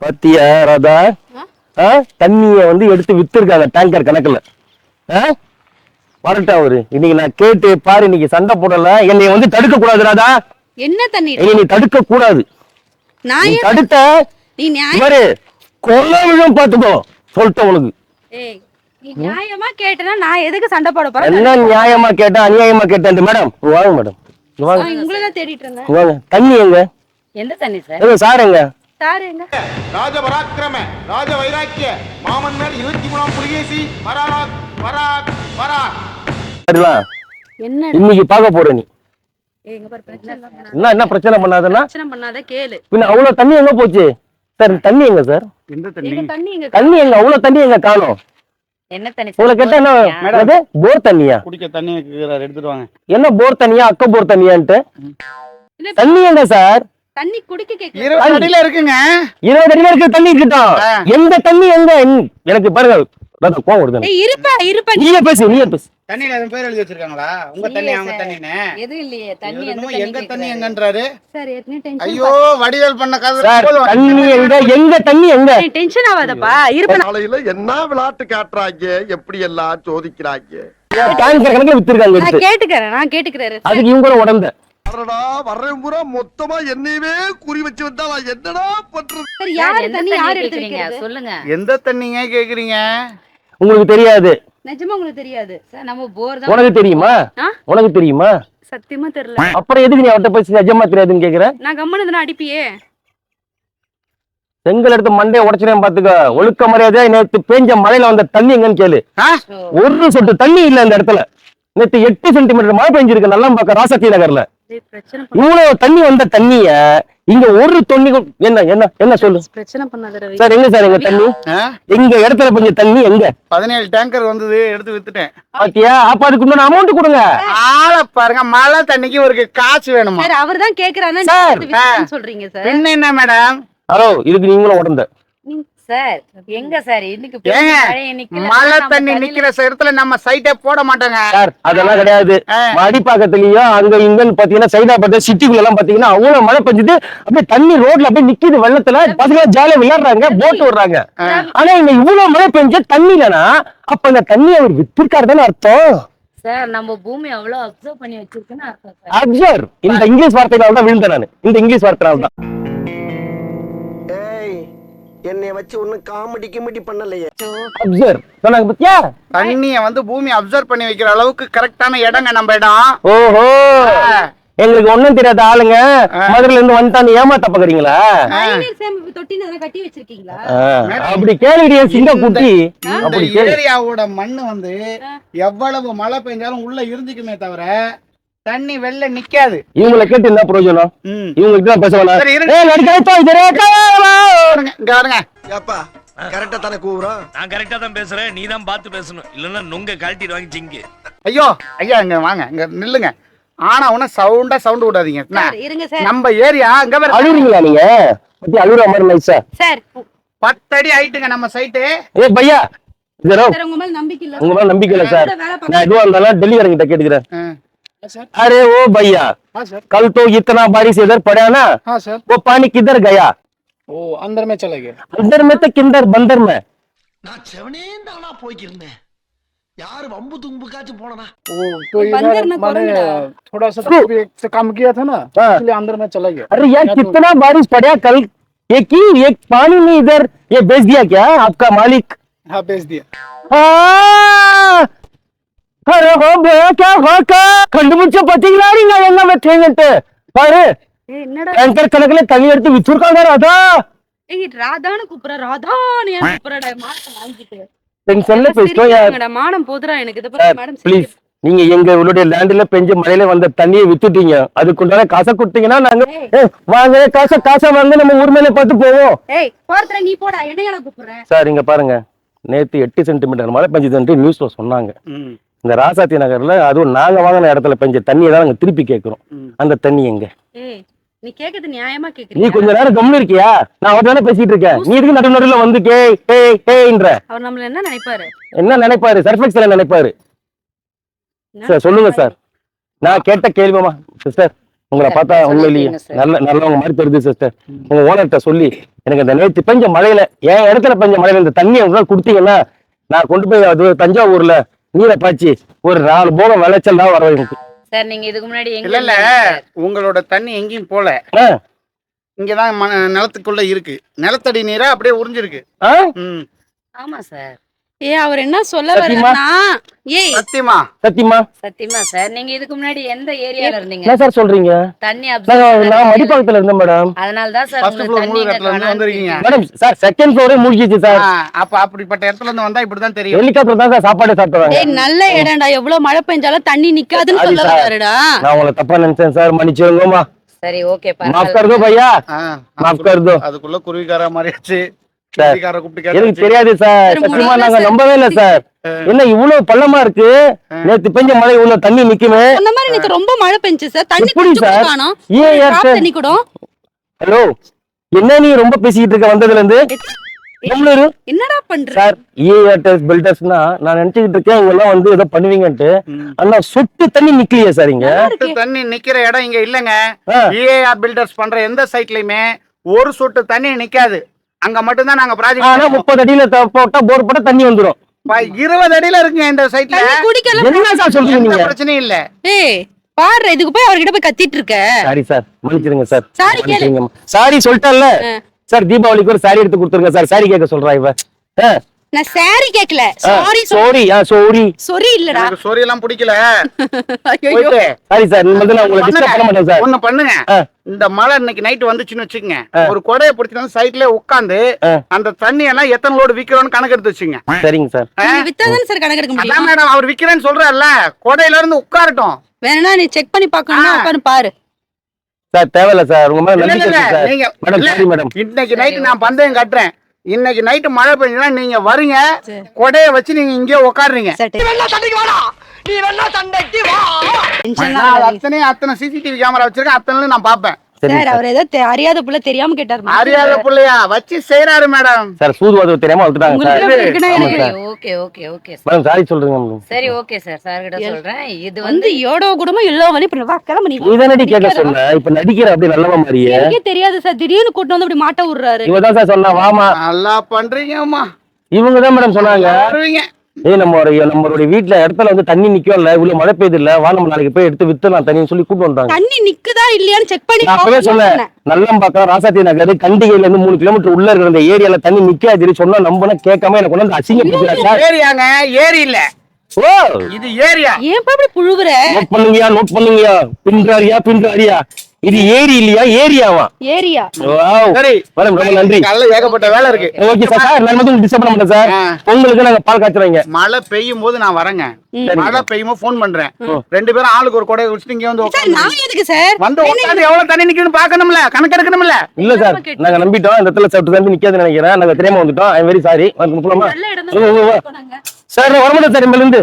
பாத்தியா ராதா? தண்ணிய வந்து எடுத்து வித்திருக்காங்க டேங்கர் கணக்குல. ஆ? வரட்டும் அவரு. இன்னைக்கு நான் கேட்டு பாரு இன்னைக்கு சண்டை போடல. என்னை வந்து தடுக்க கூடாது ராதா. என்ன தண்ணி? என்னை நீ தடுக்க கூடாது நான் தடுத்த நீ இவரு கொல்ல விழும் பாத்துக்கோ சொல்லிட்டேன் உனக்கு. நியாயமா கேட்டனா நான் எதுக்கு சண்டை போட போறேன்? என்ன நியாயமா கேட்டேன் அநியாயமா கேட்டேன் மேடம். வாங்க மேடம். வாங்க. உங்களை தான் தேடிட்டு இருந்தேன். வாங்க. தண்ணி எங்க? எந்த தண்ணி சார்? சார் எங்க? ராஜ பராக்கிரம ராஜ வைராக்கிய மாமன் மேல் இருபத்தி மூணாம் புலிகேசி வராக் வராக் வராக் சரிலாம் என்ன இன்னைக்கு பார்க்க போற நீ. ஏய், இங்க பாரு பிரச்சனை எல்லாம் பண்ணாத. என்ன என்ன பிரச்சனை பண்ணாதுன்னா? பிரச்சனை பண்ணாத கேளு. பின்ன அவ்வளவு தண்ணி எங்க போச்சு? சார் தண்ணி எங்க சார்? தண்ணி? எங்க தண்ணி எங்க அவ்வளவு தண்ணி எங்க காணோம்? என்ன தண்ணி உங்களை கேட்டா என்ன என்னது? போர் தண்ணியா? குடிக்க தண்ணி எடுத்துட்டு வாங்க. என்ன போர் தண்ணியா அக்க போர் தண்ணியான்ட்டு? தண்ணி எங்க சார்? தண்ணி குடிக்க கேக்குற இருபது அடியில இருக்குங்க. இருபது அடியில இருக்க தண்ணி இருக்கட்டும். எந்த தண்ணி எங்க? என்- எனக்கு பாருங்க ராதா, கோவம் வருது இருப்பா இருப்பா நீ. நீயே பேசு நீயே பேசு. தண்ணியில எதுவும் பேர் எழுதி வச்சிருக்காங்களா? உங்க தண்ணி அவங்க தண்ணின்னு. எதுவும் இல்லையே. தண்ணி எங்க தண்ணி? எங்கன்றாரு? சார் ஐயோ வடிவேல் பண்ண கதை. தண்ணி எங்க? எங்க தண்ணி எங்க? டென்ஷன் ஆகாதப்பா இருப்பா நான் காலையில என்ன விளையாட்டு காட்டுறாங்க? எப்படி எல்லாம் சோதிக்கிறாங்க? டேங்கர் கணக்குல வித்திருக்காங்க நான் கேட்டுக்கிறேன் நான் கேட்டுக்கிறேன் அதுக்கு இவங்க கூட வரடா வர்றேன் பூரா. மொத்தமா என்னையவே குறி வச்சு வந்தா நான் என்னடா பண்றது? சார் யாரு தண்ணி யார் எடுத்து வைக்கிறது? சொல்லுங்க. எந்த தண்ணிங்க கேக்குறீங்க? உங்களுக்கு தெரியாது. நிஜமா உங்களுக்கு தெரியாது? சார் நம்ம போர் தான். உனக்கு தெரியுமா? உனக்கு தெரியுமா? சத்தியமா தெரியல. அப்புறம் எதுக்கு நீ அவர்கிட்ட போய் நிஜமா தெரியாதுன்னு கேக்குற? நான் கம்மனு தானே அடிப்பியே? செங்கல் எடுத்து மண்டையை உடச்சினேன் பாத்துக்க. ஒழுக்க மரியாதையா நேத்து பேஞ்ச மழையில வந்த தண்ணி எங்கன்னு கேளு? ஒரு சொட்டு தண்ணி இல்ல இந்த இடத்துல. நேத்து எட்டு சென்டிமீட்டர் மழை பெஞ்சிருக்கு நல்லா பார்க்க ராசத்தி நகர்ல இவ்வளவு தண்ணி வந்த தண்ணிய இங்க ஒரு தொண்ணி என்ன என்ன என்ன சொல்லு? பிரச்சனை பண்ணாத சார் எங்க சார் எங்க தண்ணி? எங்க இடத்துல பெஞ்ச தண்ணி எங்க? பதினேழு டேங்கர் வந்தது எடுத்து வித்துட்டேன். பாத்தியா? அப்ப அதுக்கு அமௌண்ட் கொடுங்க. ஆள பாருங்க மழை தண்ணிக்கு ஒரு காசு வேணுமா? சார் அவர் தான் கேக்குறாரு சார், சொல்றீங்க சார். என்ன என்ன மேடம் ஹலோ இதுக்கு நீங்களும் உடந்த. சார். எங்க சார்? இன்னைக்கு மழை தண்ணி நிக்கிற இடத்துல நம்ம சைட்டே போட மாட்டாங்க. சார் அதெல்லாம் கிடையாது. ஆ. மடிப்பாக்கத்துலயும் அங்க இங்கன்னு பாத்தீங்கன்னா சைடா பார்த்தா சிட்டிக்குள்ள எல்லாம் பாத்தீங்கன்னா அவ்வளவு மழை பெஞ்சது. அப்படியே தண்ணி ரோட்ல அப்படியே நிக்குது வெள்ளத்துல. பசங்க ஜாலியா விளையாடுறாங்க போட்டு விடுறாங்க ஆனா இங்க இவ்வளவு மழை பெஞ்ச தண்ணி இல்லனா அப்ப இந்த தண்ணி அவர் வித்திருக்காரு தானே அர்த்தம்? சார் நம்ம பூமி அவ்வளவு அப்சர்வ் பண்ணி வச்சிருக்குன்னு அர்த்தம் சார். அப்சர்வ் இந்த இங்கிலீஷ் வார்த்தைகளால தான் விழுந்தேன் நான். இந்த இங்கிலீஷ் வார்த்தையால தான். என்னை வச்சு ஒன்னும் காமெடி கிமெடி பண்ணலையே. அப்சர்வ் சொன்னாங்க பத்தியா? தண்ணிய வந்து பூமி அப்சர்வ் பண்ணி வைக்கிற அளவுக்கு கரெக்டான இடங்க நம்ம இடம். ஓஹோ. எங்களுக்கு ஒண்ணும் தெரியாத ஆளுங்க மதுரையில இருந்து வந்துட்டான்னு ஏமாத்த பாக்குறீங்களா அப்படி கேளுடியே சிங்க குட்டி. ஏரியாவோட மண்ணு வந்து எவ்வளவு மழை பெஞ்சாலும் உள்ள இருந்துக்குமே தவிர தண்ணி வெளில நிக்காது. இவங்களை கேட்டு என்ன பிரயோஜனம்? ம். இவங்க கிட்ட பேச வேணாம். சரி, இருங்க. ஏய், நடிக்காதே, இது ரேக்கா. பாருங்க, இங்க பாருங்க. ஏப்பா கரெக்டா தானே கூவுறோம்? நான் கரெக்டா தான் பேசுறேன். நீ தான் பார்த்து பேசணும். இல்லன்னா நுங்க கழட்டிட்டு வாங்கி ஜிங்கு ஐயோ ஐயா இங்க வாங்க. இங்க நில்லுங்க. ஆனா உன சவுண்டா சவுண்ட் விடாதீங்க. என்ன? சார் இருங்க சார். நம்ம ஏரியா இங்க பாரு அழுகுறீங்களா நீங்க? பத்தி அழுகுற மாதிரி நைஸா சார் பத்தடி ஹைட்டுங்க நம்ம சைட்டு ஏ பையா உங்க மேல நம்பிக்கை இல்ல. உங்க மேல நம்பிக்கை இல்ல சார் நான் எதுவா இருந்தாலும் டெல்லிக்காரங்கிட்ட கேட்டுக்கிறேன். हाँ, अरे वो भैया हाँ, कल तो इतना बारिश इधर पड़ा ना हाँ, सर। वो पानी किधर गया? अंदर में चले गए। अंदर में तो किंदर बंदर में। यार तुम ओ तो ये थोड़ा सा काम किया था ना इसलिए अंदर में चला गया। अरे यार तो- कितना बारिश पड़ा कल? ये की ये पानी में इधर ये बेच दिया क्या आपका मालिक? हाँ बेच दिया। ಅರೆ ಹೋಗ್ಬೇಕ ಹೋಗ ಕಣ್ಣು ಮುಂಚೆ ಬತ್ತಿಗಿಲ್ಲ ಹಿಂಗ பாரு. டேங்கர் கணக்குல தண்ணி எடுத்து விச்சிருக்காங்க ராதா. நீங்க எங்க உங்களுடைய லேண்ட்ல பெஞ்ச மழையில வந்த தண்ணியை வித்துட்டீங்க. அதுக்குண்டான காசை கொடுத்தீங்கன்னா நாங்க வாங்க காசை காசை வாங்க நம்ம ஊர் மேல போவோம். ஏய் பாருங்க. நேத்து எட்டு சென்டிமீட்டர் மழை பெஞ்சதுன்ட்டு நியூஸ்ல சொன்னாங்க. இந்த ராசாத்தி நகர்ல அதுவும் நாங்க வாங்கின இடத்துல பெஞ்ச தண்ணியை தான் நாங்க திருப்பி கேட்கிறோம். அந்த தண்ணி எங்க? நீ கேக்குறது நியாயமா நீ கேக்குறீங்க கொஞ்ச நேரம் கம்னு இருக்கியா? நான் அவர்கிட்ட தானே பேசிட்டு இருக்கேன். நீ இருக்கு நடு நடுவுல வந்து கே கே கேன்ற? அவர் நம்மள என்ன நினைப்பாரு? என்ன நினைப்பாரு? சர்ஃபெக்ஸ்ல நினைப்பாரு? சார் சொல்லுங்க சார். நான் கேட்ட கேள்விமா சிஸ்டர் உங்களை பார்த்தா உண்மையிலேயே. நல்ல நல்லவங்க மாதிரி தெரியுது சிஸ்டர் உங்க ஓனர்கிட்ட சொல்லி எனக்கு இந்த நேற்று பெஞ்ச மழையில என் இடத்துல பெஞ்ச மழையில இந்த தண்ணியை நாள் கொடுத்தீங்கன்னா நான் கொண்டு போய் அது தஞ்சாவூர்ல நீரை பாய்ச்சி ஒரு நாலு போகம் விளைச்சல் தான் வர எனக்கு. சார் நீங்க இதுக்கு முன்னாடி எங்க இல்ல? உங்களோட தண்ணி எங்கேயும் போல. இங்கதான் நிலத்துக்குள்ள இருக்கு. நிலத்தடி நீரா அப்படியே உறிஞ்சிருக்கு. ஆமா சார். ஏ அவர் என்ன சொல்ல? வர்றாருன்னா ஏய். சத்தியமா? சத்தியமா? சத்தியமா சார். நீங்க இதுக்கு முன்னாடி எந்த ஏரியால இருந்தீங்க? என்ன சார் சொல்றீங்க? தண்ணி நான் அப்சர்வ் நான் மடிப்பாக்கத்துல இருந்தேன் மேடம். அதனால தான் சார் ஃபர்ஸ்ட் உங்களுக்கு ஃப்ளோர் தண்ணி இருந்து வந்திருக்கீங்க. மேடம் சார் செகண்ட் ஃப்ளோரே மூழ்கிச்சு சார். அப்ப அப்படிப்பட்ட இடத்துல இருந்து வந்தா இப்படிதான் தெரியும். ஹெலிகாப்டர் தான் சார் சாப்பாடு சாப்பிடுவாங்க ஏய் நல்ல இடம்டா. எவ்வளவு மழை பெஞ்சாலும் தண்ணி நிக்காதுன்னு சொல்ல. வர்றாருடா. நான் உங்களை தப்பா நினைச்சேன் சார். மன்னிச்சுங்கம்மா சரி ஓகே மாஃப் கர் பையா? மாஃப் கர் அதுக்குள்ள குருவிக்கார மாதிரி எனக்கு. தெரியாது சார். சத்தியமா நாங்க. நம்பவே இல்ல சார். என்ன இவ்வளவு பள்ளமா இருக்கு? நேத்து பெஞ்ச மழை இவ்வளவு தண்ணி நிக்குமே? அந்த மாதிரி நேத்து ரொம்ப மழை பெஞ்சு சார். தண்ணி கொஞ்சம் கூட சார்? ஏன் ஏன் சார்? ஹலோ என்ன நீ ரொம்ப பேசிக்கிட்டு இருக்க வந்ததுல இருந்து எவ்வளவு என்னடா பண்ற? சார் ஏஆர்டெஸ் பில்டர்ஸ்னா நான் நினைச்சுக்கிட்டு இருக்கேன் இவங்க எல்லாம் வந்து ஏதோ பண்ணுவீங்கன்ட்டு. ஆனா சொட்டு தண்ணி நிக்கலையே சார் இங்க? சொட்டு தண்ணி நிக்கிற இடம் இங்க இல்லங்க. ஏஆர் பில்டர்ஸ் பண்ற எந்த சைட்லயுமே ஒரு சொட்டு தண்ணி நிக்காது. அங்க மட்டும்தான் நாங்க ஆனா ப்ராஜெக்ட் முப்பது அடியில போட்டா போர் போட்டா தண்ணி வந்துரும். இருபது அடியில இருக்குங்க இந்த சைட்ல குடிக்கலாம் என்ன சார் சொல்றீங்க நீங்க? பிரச்சனையும் இல்ல. ஏய் பாரு இதுக்கு போய் அவர்கிட்ட போய் கத்திட்டு இருக்க. சாரி சார் மன்னிச்சிருங்க சார். Sorry கேளு. சாரி சொல்லிட்டேன்ல. சார் தீபாவளிக்கு ஒரு சாரி எடுத்து கொடுத்துருங்க சார். சாரி கேட்க சொல்றா இவ. நான் சாரி கேக்கல. சாரி சாரி ஆ சாரி சொரி இல்லடா. எனக்கு சொறி எல்லாம் பிடிக்கல. ஐயோ சாரி சார் இனிமேல் நான் உங்களை டிஸ்டர்ப் பண்ண மாட்டேன் சார் ஒண்ணு பண்ணுங்க. இந்த மழை இன்னைக்கு நைட் வந்துச்சுன்னு வச்சுக்கோங்க. ஒரு கொடையை பிடிச்சிட்டு வந்து சைட்ல உட்காந்து. அந்த தண்ணி எல்லாம் எத்தனை லோடு விக்கிறோம்னு கணக்கு எடுத்து வச்சுங்க சரிங்க சார் வித்தாதானே சார் கணக்கு எடுக்க அதான் முடியும் மேடம் அவர் விக்கிறேன்னு சொல்றாருல்ல. கொடையில இருந்து உட்காரட்டும். வேணா நீ செக் பண்ணி பாக்கணும்னா. உட்காந்து பாரு. சார் தேவையில்ல சார் உங்க மேல நம்பிக்கை சார் மேடம் சாரி மேடம் இன்னைக்கு நைட்டு நான் பந்தயம் கட்டுறேன். இன்னைக்கு நைட்டு மழை பெஞ்சதுன்னா நீங்க வரீங்க. கொடைய வச்சு நீங்க இங்கே உட்காடுறீங்க அத்தனை அத்தனை சிசிடிவி கேமரா வச்சிருக்கேன். அத்தனை நான் பாப்பேன் சார் அவர் ஏதோ அறியாத புள்ள தெரியாம கேட்டாரு அறியாத புள்ளையா? வச்சு செய்யறாரு மேடம். சார் சூதுவாதம் தெரியாம வந்துட்டாங்க okay okay okay sir. Madam sorry சொல்றீங்க மேடம். சரி ஓகே சார். சார் கிட்ட சொல்றேன். இது வந்து யோடோ கூடமா எல்லா வழி இப்படி வா கிளம்ப நீ. நீ தானடி கேட்க சொன்ன. இப்ப நடிக்கிற அப்படி நல்லவ மாதிரியே. எனக்கே தெரியாது சார். திடீர்னு கூட்டு வந்து அப்படி மாட்ட விடுறாரு. இவ தான் சார் சொன்னா வாமா. நல்லா பண்றீங்கம்மா. இவங்க தான் மேடம் சொன்னாங்க. வருவீங்க? ஏய் நம்ம ஒரு நம்மளுடைய வீட்ல இடத்துல வந்து தண்ணி நிக்கும்ல இவ்வளவு மழை பெய்யுது இல்ல வா நம்ம நாளைக்கு போய் எடுத்து வித்துலாம் தண்ணின்னு சொல்லி கூட்டு வந்தாங்க தண்ணி நிக்குதா இல்லையான்னு செக் பண்ணி நான் அப்பவே சொன்னேன். நல்லம்பாக்கம் ராசாத்தி நகர் கண்டிகையில இருந்து மூணு கிலோமீட்டர் உள்ள இருக்கிற அந்த ஏரியால தண்ணி நிக்காது சொன்னா நம்பனா கேட்காம எனக்கு கொண்டு வந்து சார் ஏரியாங்க ஏரி இல்ல. ஓ! இது ஏரியா. இப்படி புழுவுற? Note பண்ணுங்கயா note பண்ணுங்கயா பின்றாரியா பின்றாரியா. இது ஏரி இல்லையா? ஏரியாவா? ஏரியா. வாவ். சரி. மேடம் ரொம்ப நன்றி. நல்ல ஏகப்பட்ட வேலை இருக்கு. Okay sir. சார் நான் மட்டும் டிஸ்டர்ப் பண்ண மாட்டேன் சார். உங்களுக்கு நாங்க பால் காய்ச்சுறீங்க. மழை பெய்யும் போது நான் வரேங்க. மழை பெய்யும் போது போன் பண்றேன் ரெண்டு பேரும் ஆளுக்கு ஒரு கொடை வச்சுட்டு இங்க வந்து சார் உட்காந்து நான் எதுக்கு சார்? வந்து உட்காந்து எவ்வளவு தண்ணி நிக்குதுன்னு பாக்கணும்ல கணக்கு எடுக்கணும்ல? இல்ல சார். நாங்க நம்பிட்டோம். இந்த இடத்துல சட்டு தம்பி நிக்காதுன்னு நினைக்கிறேன். நாங்க தெரியாம வந்துட்டோம். ஐ வெரி சாரி சார் வரமாட்டேன் சார். இனிமேல் இருந்து.